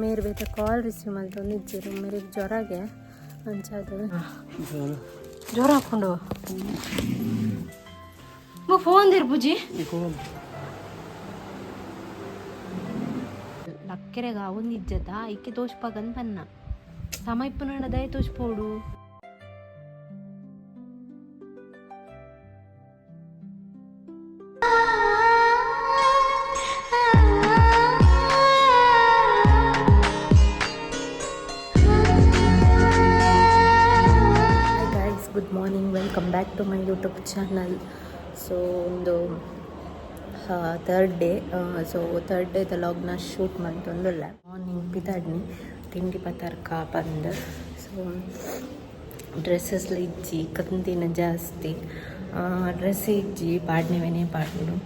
ಮೇರ್ ಬೇತ call receive ಮಾಡ್ತೊಂದು ಇಜ್ಜಿರು ಮೇರೆ ಜ್ವರಗೆ ಅಂಚಾದ ಜ್ವರ ಹಾಕೊಂಡು ಫೋನ್ ದಿರ್ ಬುಜಿ ಲಕ್ಕೆರೆಗ ಅವನ್ ಇಜ್ಜದ ಇಕ್ಕೆ ತೋಷ್ಪಾಗನ್ ಪನ್ನ ಸಮಯ ಪುನಃ ದಯ ತೋಷ್ಪೋಡು to my YouTube channel so ಒಂದು third day so third day the ಲಾಗ್ನ shoot ಮಾಡ್ತೊಂದುಲ್ಲ ಮಾರ್ನಿಂಗ್ ಪಿದಾಡ್ನಿ ತಿಂಡಿ ಪದಾರ್ಥ ಬಂದು ಸೊ ಡ್ರೆಸ್ಸಸ್ ಇಜ್ಜಿ, ಕಂದಿನ ಜಾಸ್ತಿ ಡ್ರೆಸ್ ಇಜ್ಜಿ ಪಾಡ್ನೆವೇನೆ ಪಾಡ್ನು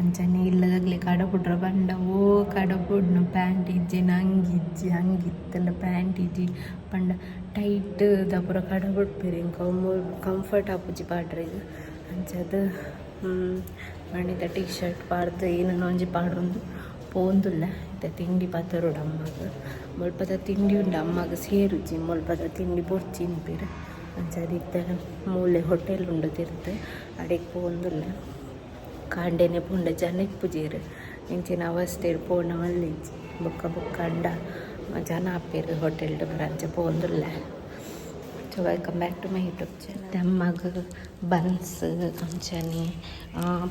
ಅಂಚನೆ ಇಲ್ಲದಾಗ್ಲಿ ಕಡಬುಡ್ರ ಬಂಡ ಓ ಕಡಬುಡ್ನು ಪ್ಯಾಂಟ್ ಇಜ್ಜಿ ನಂಗಿಜ್ಜಿ ಹಂಗಿತ್ತಲ್ಲ ಪ್ಯಾಂಟ್ ಇಜ್ಜಿ. ಪಂಡ ಟೈಟ್ ದಪುರ ಕಡಬುಡ್ಪೇರಿ ಕಂಫರ್ಟ್ ಆಪುಜಿ ಪಾಡ್ರಿಗೆ ಅಂಚದು ಮಣಿದ ಟೀ ಶರ್ಟ್ ಪಾಡ್ದು ಏನೋ ಒಂಜಿ ಪಾಡೊಂದು ಪೋಂದುಲ್ಲ, ಇತ್ತೆ ತಿಂಡಿ ಪತರುಡು ಅಮ್ಮಗ. ಮುಲ್ಪದ ತಿಂಡಿ ಉಂಡು ಅಮ್ಮಗ ಸೇರುಜಿ ಮುಲ್ಪದ ತಿಂಡಿ ಬೊರ್ಚಿನ್ಪೇರು ಅಂಚದಿತ್ತ ಮೂಲೆ ಹೋಟೆಲ್ ಉಂಡು ತಿರ್ತು ಅಡಿಗೆ ಪೋಂದುಲ್ಲ ಕಾಂಡೆನೆ ಪುಂಡ ಜನ ಇಪ್ಪುಜೇರು ಇಂಚಿನ ಅವಸ್ಥೆ ಪೋನ ಮಲ್ಲಿಜ್ಜಿ ಬೊಕ್ಕ ಬೊಕ್ಕ ಅಂಡ ಜನ ಆಪೇರು ಹೋಟೆಲ್ಡ್ ಬರಂಚ ಪೋಂದುಲ್ಲ so welcome back to my YouTube channel ಅಮ್ಮಗ ಬನ್ಸ್ ಅಂಚನೆ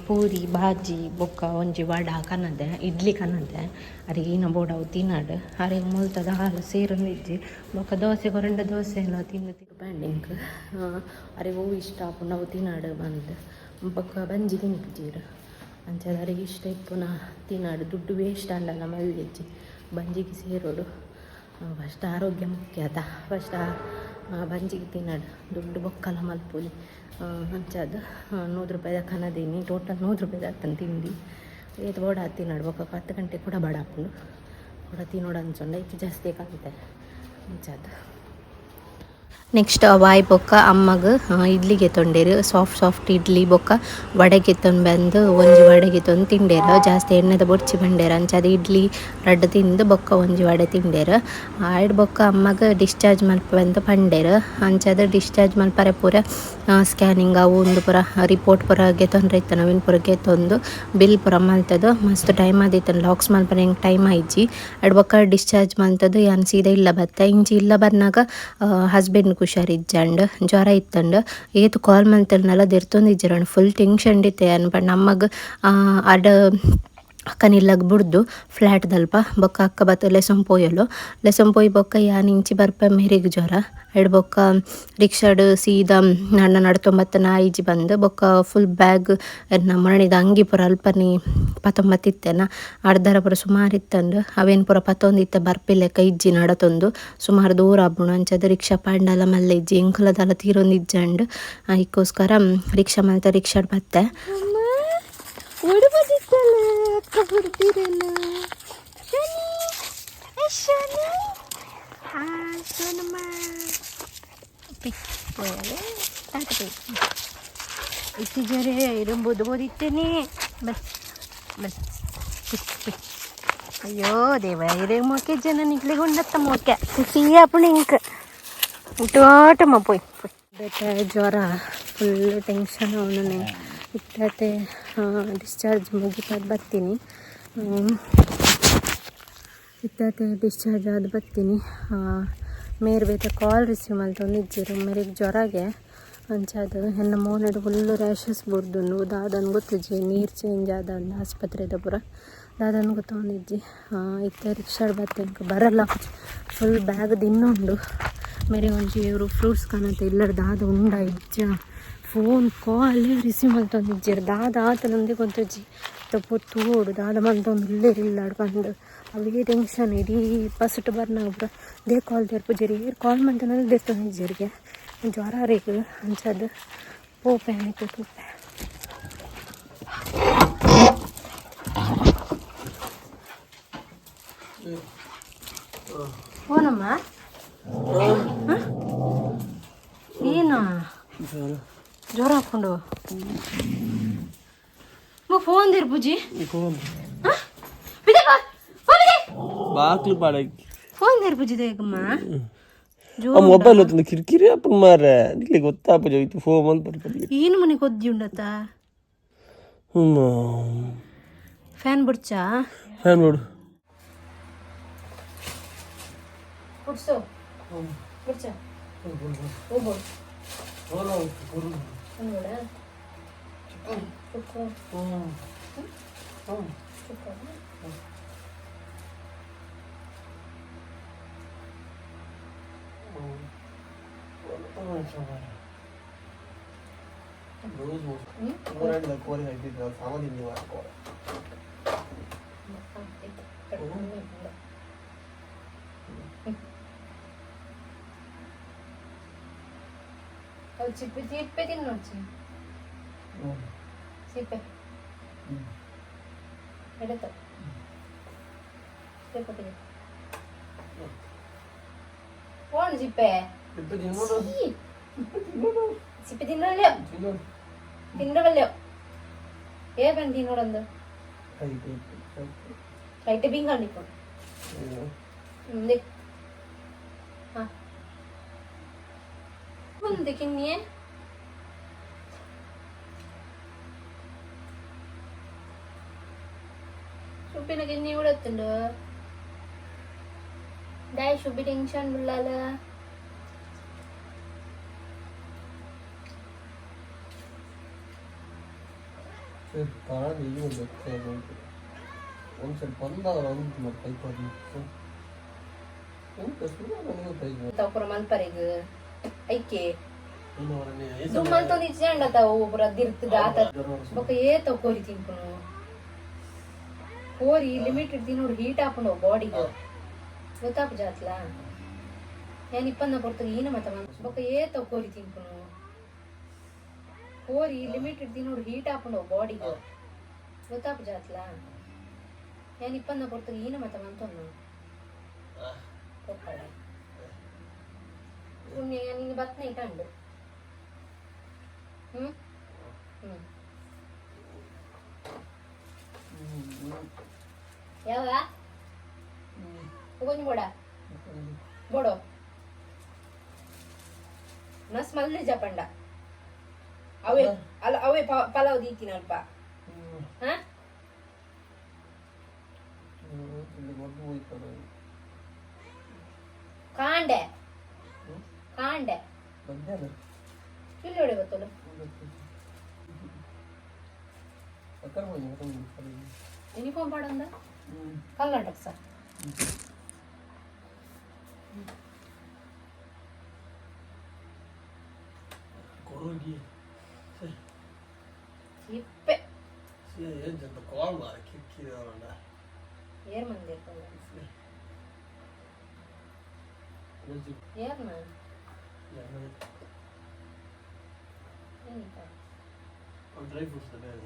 ಪೂರಿ ಬಾಜಿ ಬೊಕ್ಕ ಒಂಜಿ ವಡ ಕನದೆ ಇಡ್ಲಿ ಕನದೆ ಅರೆ ಈನ ಬೋಡವು ತಿನ್ನಾಡು. ಅರೆ ಮುಲ್ತದ ಹಾಲು ಸೇರೊಂದಿಜ್ಜಿ ಬೊಕ್ಕ ದೋಸೆ ಕೊರಂಡ ದೋಸೆ ಎಲ್ಲ ತಿರು ಬ್ಯಾಂಡಿಂಗ್ ಅರೆ ಹೂ ಇಷ್ಟ ಆಪುಂಡು ಅವು ತಿನ್ನಾಡು ಬಂದು. ಬೊಕ್ಕ ಬಂಜಿ ತಿನ್ಪುಜೀರು ಅಂಚದ ಅರಿಗೆ ಇಷ್ಟ ಇಪ್ಪುನ ತಿನ್ನಾಡು. ದುಡ್ಡು ವೇಸ್ಟ್ ಅಂಡಲ್ಲ ಮಲ್ಲಿಜ್ಜಿ ಬಂಜಿಗೆ ಸೇರೋಡು. ಫಸ್ಟ್ ಆರೋಗ್ಯ ಮುಖ್ಯ ಅದ. ಫಸ್ಟ್ ಬಂಜಿಗೆ ತಿನ್ನಾಡು ದುಡ್ಡು ಬೊಕ್ಕಲ ಮಲ್ಪುಲಿ. ಅಂಚದು ನೂರು ರೂಪಾಯಿದ ಕನದೀನಿ ಟೋಟಲ್ ನೂರು ರೂಪಾಯಿದ ಆಗ್ತಾನೆ ತಿಂಡಿ ಏತ್ ಬೋಡ ತಿನ್ನಡು ಬೊಕ್ಕ ಹತ್ತು ಗಂಟೆ ಕೂಡ ಬಡ ಹಾಕೊಂಡು ಕೂಡ ತಿನ್ನೋಡು ಅನ್ಸೊಂಡ ಜಾಸ್ತಿ ಕಾಣ್ತಾರೆ ಅಂಚದು ನೆಕ್ಸ್ಟ್ ವಾಯ್ ಬೊಕ್ಕ ಅಮ್ಮಗ ಇಡ್ಲಿಗೆ ತೊಂಡೇರು ಸಾಫ್ಟ್ ಸಾಫ್ಟ್ ಇಡ್ಲಿ ಬೊಕ್ಕ, ವಡೆಗೆ ತೊಂದು ಬಂದು, ಒಂಜಿ ವಡೆಗೆ ತೊಂದು ತಿಂಡೇರು. ಜಾಸ್ತಿ ಎಣ್ಣೆದ ಬೊಡ್ಚಿ ಬಂಡೇರು. ಅಂಚಾದ ಇಡ್ಲಿ ರಡ್ಡು ತಿಂದು ಬೊಕ್ಕ ಒಂಜಿ ವಡೆ ತಿಂಡೇರು. ಆಯ್ಡ್ ಬೊಕ್ಕ ಅಮ್ಮಗ ಡಿಸ್ಚಾರ್ಜ್ ಮಲ್ಪ ಬಂದು ಪಂಡೇರು. ಅಂಚಾದ ಡಿಸ್ಚಾರ್ಜ್ ಮಲ್ಪರೆ ಪೂರ ಸ್ಕ್ಯಾನಿಂಗ್ ಅವು ಒಂದು ಪೂರ ರಿಪೋರ್ಟ್ ಪೂರ ಗೆತ್ತೊಂಡ್ರೆ ಇತ್ತು, ನವೀನ್ ಪೂರ ತೊಂದು ಬಿಲ್ ಪೂರ ಮಲ್ತದು. ಮಸ್ತ್ ಟೈಮ್ ಆದಿತ್ತು ಲಾಕ್ಸ್ ಮಲ್ಪರೆ ಹೆಂಗೆ ಟೈಮ್ ಆಯ್ಜಿ. ಅಡ್ ಬೊಕ್ಕ ಡಿಸ್ಚಾರ್ಜ್ ಮಲ್ತದು ಯಾನ್ ಸೀದಾ ಇಲ್ಲ ಬತ್ತ. ಇಂಚಿ ಇಲ್ಲ ಬಂದಾಗ ಹಸ್ಬೆಂಡ್ ಹುಷಾರಿಜ್ಜಂಡ್ ಜ್ವರ ಇತ್ತಂಡ್. ಏತ್ ಕಾಲ್ ಮಲ್ತಲ್ನೆಲ್ಲ ದೆರ್ತೊಂದಿಜ್ಜರಂಡ್ ಫುಲ್ ಟೆನ್ಷನ್ ಇತ್ತೆ ಅನ್ಪಂಡ್ ನಮ್ಮಗ್ ಅಡ ಅಕ್ಕನಿಲ್ಲಗ್ ಬುಡ್ದು ಫ್ಲ್ಯಾಟ್ ದಲ್ಪ, ಬೊಕ್ಕ ಅಕ್ಕ ಬತ್ತ ಲೆಸನ್ ಪೋಯಲು. ಲೆಸನ್ ಪೋಯಿ ಬೊಕ್ಕ ಯಾನ್ ಇಂಚಿ ಬರ್ಪ ಮೇರಿಗೆ ಜ್ವರ. ಎಡ್ ಬೊಕ್ಕ ರಿಕ್ಷಾಡ್ ಸೀದಾ ನಣ್ಣ ನಡ್ತೊಂಬತ್ತ ನಾಯಿಜಿ ಬಂದು, ಬೊಕ್ಕ ಫುಲ್ ಬ್ಯಾಗ್ ನಮ್ಮ ಮರಣಿದ ಅಂಗಿ ಪೂರ ಅಲ್ಪನಿ ಪತ್ತೊಂಬತ್ತಿತ್ತೆನ ಅರ್ಧರ ಪೂರ ಸುಮಾರು ಇತ್ತಂದು, ಅವೇನು ಪೂರ ಪತ್ತೊಂದಿತ್ತ ಬರ್ಪಿಲೆಕ್ಕ ಇಜ್ಜಿ ನಡತೊಂದು. ಸುಮಾರು ದೂರ ಆಪುಂಡು ಅಂಚದ ರಿಕ್ಷಾ ಪಾಂಡಲ ಮಲ್ಲ ಇಜ್ಜಿ ಎಂಕುಲದಲ ತೀರೊಂದು ಇಜ್ಜಂಡು. ಅದಕ್ಕೋಸ್ಕರ ರಿಕ್ಷಾ ಮಲ್ತ ರಿಕ್ಷಾಡ್ ಬತ್ತೆ. ಓಡಬದಿತ್ತಲ್ಲ ಅಕ್ಕ ಬರ್ತೀರಲ್ಲ ಶನಿ ಶನಿ ಹಾ ಸೋನಮ್ಮ ಇತ್ತಿಜರೆ ಇರಂಬುದು ಬೋದಿತ್ತೇನೆ ಬಸ್ ಬಸ್ ಅಯ್ಯೋ ದೇವ ಇರೇ ಮೋಕೆ ಜನ ನಿಗ್ಲಿಗೆ ಉಂಡತ್ತ ಮೋಕೆ ಸಿಹಿಯ ಪುಣ ಇಂಕ್ ಟೋಟಮ್ಮ ಪೋಯ್ ಬೇಟೆ ಜ್ವರ ಫುಲ್ ಟೆನ್ಷನ್ ಅವನು ಇತ್ತತೆ ಡಿಸ್ಚಾರ್ಜ್ ಮುಗಿತಾದ ಬರ್ತೀನಿ. ಇತ್ತತೆ ಡಿಸ್ಚಾರ್ಜ್ ಆದ ಬರ್ತೀನಿ. ಮೇರ್ ಬೇತೆ ಕಾಲ್ ರಿಸೀವ್ ಮಾಡ್ತೊಂದು ಇಜ್ಜಿರು ಮೇರಿಗೆ ಜ್ವರಗೆ ಅಂಚದು ಹೆಣ್ಣ ಮೋನಡು ಫುಲ್ಲು ರ್ಯಾಷಸ್ ಬುಡ್ದು ದಾದನ್ ಗೊತ್ತಿಜ್ಜಿ ನೀರು ಚೇಂಜ್ ಆದ ಆಸ್ಪತ್ರೆದ ಪೂರ. ದಾದನ್ ಗೊತ್ತೊಂದಿಜ್ಜಿ ಇತ್ತೆ ರಿಕ್ಷಾಡ್ ಬರ್ತೀನಿ ಬರಲ್ಲ. ಫುಲ್ ಬ್ಯಾಗ್ ದಿನ್ನುಂಡು ಮೇರೆ ಒಂಜಿ ಇವರು ಫ್ರೂಟ್ಸ್ ಕಾಣತ್ತೆ, ಇಲ್ಲರ ದಾದ ಉಂಡ ಇಜ್ಜ. ಫೋನ್ ಕಾಲ್ ರಿಸೀವ್ ಮಾಡ್ತೊಂದಿಜ್ಜಿರು ದಾದ ಆತನೊಂದೇ ಗೊತ್ತಜ್ಜಿ ತಪ್ಪು ತೋಡು ದಾದ ಮಂತೊಂದು ಇಲ್ಲೇ ಇಲ್ಲಾಡು ಬಂದು ಅವಳಿಗೆ ಟೆನ್ಷನ್ ಇಡೀ ಫಸ್ಟ್ ಬರ್ನ ಒಬ್ರು. ದೇ ಕಾಲ್ ತೆರ್ಪುಜರಿ ಕಾಲ್ ಮಾಡ್ತಾನೆ ಜರಿಗೆ ಜ್ವರ ರೇಕು ಅಂಚದು ಪೋಪೆ ಆಯಿತು ತೂಪೆ ಓನಮ್ಮ ಏನು ಜ್ವರ ಹಾಕೊಂಡು. ಫೋನ್ ದಿರ್ ಫೋನ್ ಬಾಕ್ಲು ಪಾಡ ಫೋನ್ ತೆರ್ಪುಜಿದೆ ಈಗಮ್ಮ ದೇಗಮ್ಮ ಮೊಬೈಲ್ ಹೊತ್ತು ಕಿರಿಕಿರಿ ಅಪ್ಪ ಮಾರ ನಿಲ್ಲಿ ಗೊತ್ತಾಪ ಜೋಯ್ತು ಫೋನ್ ಅಂತ ಬರ್ತಾರೆ ಏನು ಮನೆ ಕೊದ್ದಿ ಉಂಡತ್ತ? ಫ್ಯಾನ್ ಬಿಡ್ಚಾ? ಫ್ಯಾನ್ ನೋಡು ಬಿಡ್ಸೋ ಬಿಡ್ಚ ಹೋಗ್ಬೋದು. 뭐 래? 응. 초 코. 응. 응? 응. 초 코. 응. రోజు కూరండి కూర అయితే సామాన్ తిండి వాడుకోవాలి ଆଉ ଚିପେ ଚିପେ କି ନଉଛି ଚିପେ ଏଇଟା ତ ଚିପେ ଟିକେ କ'ଣ ଚିପେ ചിപ്പി തിന്നല്ലോ തിന്നവല്ലോ ഏ പെൺ തിന്നോടെന്ത് ലൈറ്റ് പിങ്ക് കണ്ടിപ്പോ দেখে নিয়ে ഷുബിനൊക്കെ ഇനി ഇവിടെ എത്തുണ്ടോ ഡേ ഷുബി ടെൻഷൻ പിള്ളാല് அப்புறமா பறைக்கு ಐಕೆ? ದುಮ್ಮಂತ ನಿಜ ತಾವು ಪುರ ದಿರ್ತದ ಆತ. ಬೊಕ ಏತ ಕೋರಿ ತಿನ್ಪುನು ಕೋರಿ ಲಿಮಿಟೆಡ್ ತಿನ್ನೋಡು ಹೀಟ್ ಹಾಕೊಂಡು ಬಾಡಿಗೆ ಗೊತ್ತಾಪ ಜಾತ್ಲ? ನಾನು ಇಪ್ಪನ್ನ ಕೊಡ್ತಾಗ ಈನ ಮತ ಬೊಕ ಏತ ಕೋರಿ ತಿನ್ಪುನು ಕೋರಿ ಲಿಮಿಟೆಡ್ ತಿನ್ನೋಡು ಹೀಟ್ ಹಾಕೊಂಡು ಬಾಡಿಗೆ ಗೊತ್ತಾಪ ಜಾತ್ಲ? ನಾನು ಇಪ್ಪನ್ನ ಕೊಡ್ತಾಗ ಈನ ಮತ ಮಂತೊನ್ನು ಕೊಪ್ಪಳ. ಉಣ್ಣೆ ನೀನು ಬತ್ತನೆ ಕಂಡು ಹ್ಞೂ ಹ್ಞೂ ಯಾವ ಕೊಂಚ ಬೋಡ ಬೋಡೋ ಮಸ್ ಮಲ್ಲೆ ಜಪಂಡ ಅವೇ ಅಲ್ಲ ಅವೇ ಪಲಾವ್ ದೀತೀನಿ ಅಲ್ಪ ಕಾಂಡೆ ಕಾಂಡೆ ಇಲ್ಲಿ ನೋಡಿ ಗೊತ್ತಲ್ಲ ಯೂನಿಫಾರ್ಮ್ ಪಾಡಂದ ಕಲ್ಲಂಟ ಸರ್ ಕೊರೋಗಿ ಇಪ್ಪೆ ಏನ್ ಜನ ಕಾಲ್ ಮಾರ ಕಿಕ್ಕಿದೆ ಅವರನ್ನ ಏರ್ ಮಂದಿ ಇರ್ತಲ್ಲ ಏರ್ನ ಏನಿಪ್ಪ ಡ್ರೈ ಫ್ರೂಟ್ಸ್ ಬೇರೆ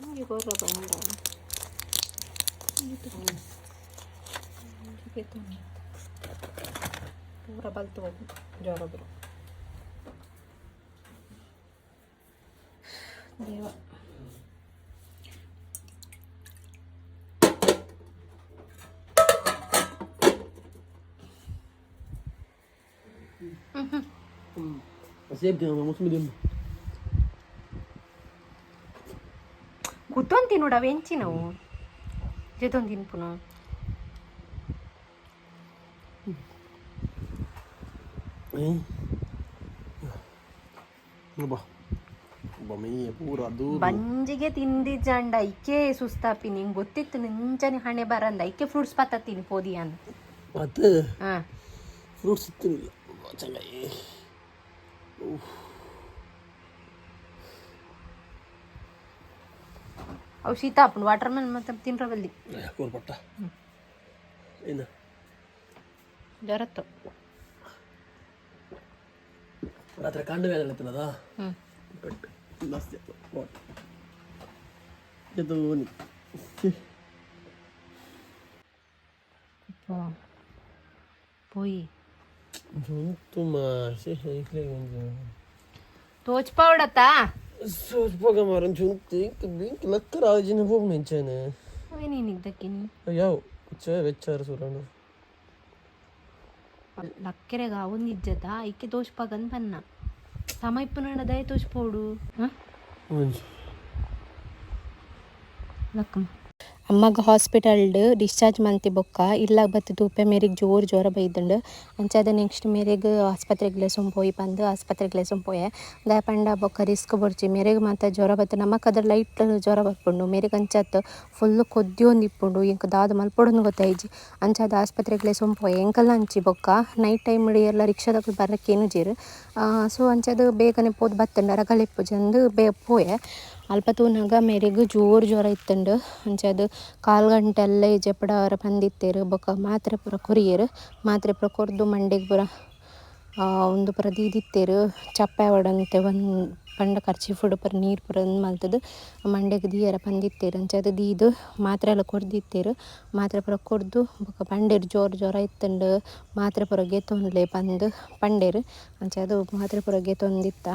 ನಿಮಗೆ ಗೊರ್ರ ಬಂದ ಪೂರ ಬಲ್ತು ಹೋಗು ಜ್ವರ ಬರು ದೇವ ಸೇಬ್ దేవ కూర్చొని తినుడు అవి ఎంచినవు జీతం తినుపునా Hum. Hum. Hum. ಬಮ್ಮಿ ಪೂರ ಅದು ಬಂಜಿಗೆ ತಿಂದಿಜ್ಜಂಡ ಐಕೆ ಸುಸ್ತಾಪಿ ನಿಂಗೆ ಗೊತ್ತಿತ್ತು ನಿಂಚನೆ ಹಣೆ ಬರಂದ ಐಕೆ ಫ್ರೂಟ್ಸ್ ಪತ್ತ ತಿನ್ ಪೋದಿ ಅಂತ ಮತ್ತೆ ಹಾ ಫ್ರೂಟ್ಸ್ ಇತ್ತಿನಿಲ್ಲ ಚೆನ್ನಾಗಿ ಅವು ಶೀತ ಹಾಪುಂಡು ವಾಟರ್ ಮೆಲನ್ ಮತ್ತೆ ತಿನ್ರ ಬಲ್ಲಿ ಕೋಲ್ಪಟ್ಟ ಏನು ಜ್ವರತ್ತು ರಾತ್ರಿ ಕಂಡು ಬೇಗ ತಿನ್ನದ ಹ್ಞೂ ಪೆಟ್ಟು ಜಾಸ್ತಿ ವಾಟ್ ಇದು ನಿ- ಪೋಯಿ ಜೊಂತು ಮಾಸೆ ಹೇಗೆ ಒಂದು ತೋಚ್ಪೌಡತ್ತಾ ಸೋಸ್ಪೋಗ ಮಾರನ್ ಜೊಂತು ಬಿಂಕ್ ಲಕ್ಕ ರಾಜಿನ ಹೋಗ್ ಮೆಂಚಾನೆ ನೀನಿಗೆ ದಕ್ಕಿನಿ ಯಾವ ಚೆ ವೆಚ್ಚಾರ ಸುರಣ ಲಕ್ಕೆರೆಗ ಅವನ್ ಇಜ್ಜದ ಐಕೆ ತೋಚ್ಪಾಗನ್ ಬನ್ನ ನಡದಾಯ ತೋಚ್ಪೋಡು ಹಾಂ? ಮಂಜು ಲಕ್ಕಮ್ಮ. ಅಮ್ಮಗ ಹಾಸ್ಪಿಟಲ್ಡ್ ಡಿಸ್ಚಾರ್ಜ್ ಮಂತಿ ಬೊಕ್ಕ. ಇಲ್ಲ ಬತ್ತು ತೂಪೆ ಮೇರೆಗ್ ಜೋರು ಜ್ವರ ಬೈದಂಡು ಅಂಚಾದ ನೆಕ್ಸ್ಟ್ ಮೇರೆಗ್ ಆಸ್ಪತ್ರೆಗ್ಲೆ ಪೋಯಿ ಬಂದು ಆಸ್ಪತ್ರೆಗ್ಲೆ ಪೋಯೆ. ದೆ ಪಂಡ ಬೊಕ್ಕ ರಿಸ್ಕ್ ಬರ್ಚಿ ಮೇರೆಗ್ ಮಾತ ಜ್ವರ ಬತ್ತು ನಮಕ್ ಅದ್ರ ಲೈಟ್ ಜ್ವರ ಬರ್ಪುಂಡು. ಮೇರೆಗ್ ಅಂಚಾತ್ ಫುಲ್ ಕೊದ್ದಿ ಒಂದು ಇಪ್ಪುಂಡು ಇಂಕ ದಾದ ಮಲ್ಪೊಡೊಂದು ಗೊತ್ತಾಯ್ಜಿ ಅಂಚಾದ ಆಸ್ಪತ್ರೆಗ್ಲೆ ಪೋಯೆ. ಎಂಕಲ್ಲ ಅಂಚಿ ಬೊಕ್ಕ. ನೈಟ್ ಟೈಮ್ ಎಲ್ಲ ರಿಕ್ಷಾದಕ್ಲು ಬರಕ್ಕೆ ಏನು ಜೀರು. ಸೊ ಅಂಚಾದ ಬೇಗನೆ ಪೋದು ಬತ್ತಂಡ ರಗಲಿಪ್ಪು ಜಂದು ಬೇ ಪೋಯೆ. ಅಲ್ಪ ಮೇರೆಗೂ ಜೋರು ಜ್ವರ ಇತ್ತಂಡು. ಅದು ಕಾಲು ಗಂಟೆ ಎಲ್ಲ ಜಪಡ ಅವರ ಬಂದಿತ್ತೇರು ಬೊಕ ಮಾತ್ರೆ ಪೂರ ಕೊರಿಯೆರ್ ಮಾತ್ರೆ ಪೂರ ಕೊರ್ದು ಮಂಡೆಗ್ ಪೂರ ಒಂದು ಪೂರ ದೀದಿತ್ತೇರು ಚಪ್ಪೆ ಒಡಂತೆ ಒಂದು ಪಂಡ ಖರ್ಚಿ ಫುಡ್ ಪೂರ ನೀರು ಪೂರ ಮಲ್ತದು. ಮಂಡೆಗ್ ದೀಯರ ಬಂದಿತ್ತೇರು. ಅದು ದೀದು ಮಾತ್ರೆ ಎಲ್ಲ ಕೊರ್ದಿತ್ತೇರು ಮಾತ್ರೆ ಪೂರ ಕೊರ್ದು ಬೊಕ ಪಂಡೇರು ಜೋರು ಜ್ವರ ಇತ್ತಂಡು. ಮಾತ್ರೆ ಪೂರ ಗೆತ್ತೊಂದ್ಲೆ ಬಂದು ಪಂಡೇರು. ಅದು ಮಾತ್ರೆ ಪೂರ ಗೆತ್ತೊಂದಿತ್ತ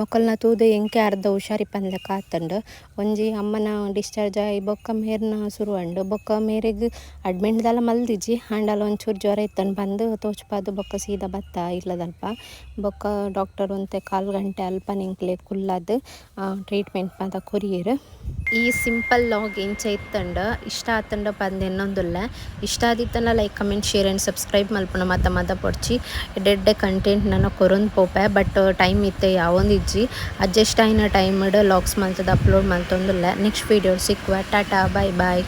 ಮೊಕ್ಕಲ್ನ ತೂದು ಎಂಕೆ ಅರ್ಧ ಹುಷಾರಿ ಪಂದಕ ಕಾತಂಡು ಒಂಜಿ ಅಮ್ಮನ ಡಿಸ್ಚಾರ್ಜ್ ಆಗಿ ಬೊಕ್ಕ ಮೇರ್ನ ಸುರುವಂಡು. ಬೊಕ್ಕ ಮೇರೆಗ್ ಅಡ್ಮಿಟ್ದಲ್ಲ ಮಲ್ದಿಜ್ಜಿ ಆಂಡಲ ಒಂಚೂರು ಜ್ವರ ಇತ್ತಂಡು ಬಂದು ತೋಚ್ಪಾದು ಬೊಕ್ಕ ಸೀದಾ ಬತ್ತ ಇಲ್ಲದಲ್ಪ. ಬೊಕ್ಕ ಡಾಕ್ಟರ್ ಒಂತೆ ಕಾಲು ಗಂಟೆ ಅಲ್ಪ ನಿಂಕ್ಲೆ ಕುಲ್ಲದು ಟ್ರೀಟ್ಮೆಂಟ್ ಮಾತ ಕೊರಿಯರು. ಈ ಸಿಂಪಲ್ ಲಾಗ್ ಇಂಚ ಇತ್ತಂಡು, ಇಷ್ಟ ಆತಂಡ ಬಂದು ಇನ್ನೊಂದುಲ್ಲ. ಇಷ್ಟ ಆದಿತ್ತಲ್ಲ like comment share and subscribe ಮಲ್ಪಣ ಮಾತ ಮದ ಪೊಡ್ಚಿ. ಡೆಡ್ ಕಂಟೆಂಟ್ ನಾನು ಕೊರೊಂದು ಪೋಪೆ ಬಟ್ ಟೈಮ್ ಇತ್ತೆ ಯಾವೊಂದು ಇಜ್ಜಿ ಅಡ್ಜಸ್ಟ್ ಆಯ್ನ ಟೈಮ್ ಲಾಗ್ಸ್ ಮಲ್ತದ ಅಪ್ಲೋಡ್ ಮಲ್ತೊಂದುಲ್ಲ ನೆಕ್ಸ್ಟ್ ವೀಡಿಯೋ ಸಿಕ್ಕುವ ಟಾಟಾ ಬಾಯ್ ಬಾಯ್